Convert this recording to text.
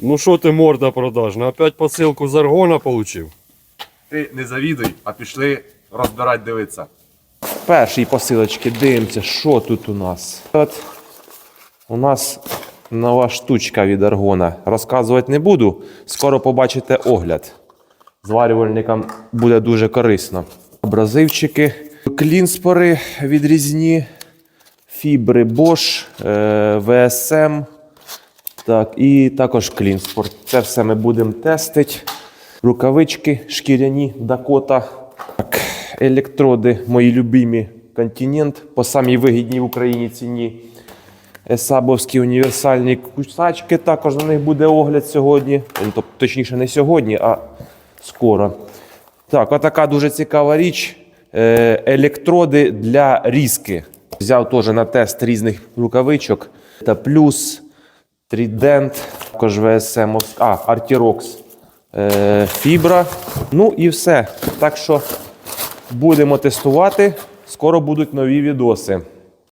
Ну що ти морда продажна? Опять посилку з аргона получив? Ти не завідуй, а пішли розбирати дивитися. Першій посилочки дивимося, що тут у нас. От у нас нова штучка від аргона. Розказувати не буду. Скоро побачите огляд. Зварювальникам буде дуже корисно. Абразивчики, клінспори відрізні, фібри Bosch, е, VSM. Так, і також клінспорт. Це все ми будемо тестити. Рукавички шкіряні Dakota. Так, електроди, мої любимі континент по самій вигідній в Україні ціні. Есабовські універсальні кусачки, також на них буде огляд сьогодні. Тобто, точніше, не сьогодні, а скоро. Так, отака дуже цікава річ. Е, Електроди для різки. Взяв теж на тест різних рукавичок. Та плюс Trident, також ВСМ, а, Артірокс, е, Фібра. Ну і все. Так що будемо тестувати. Скоро будуть нові відоси.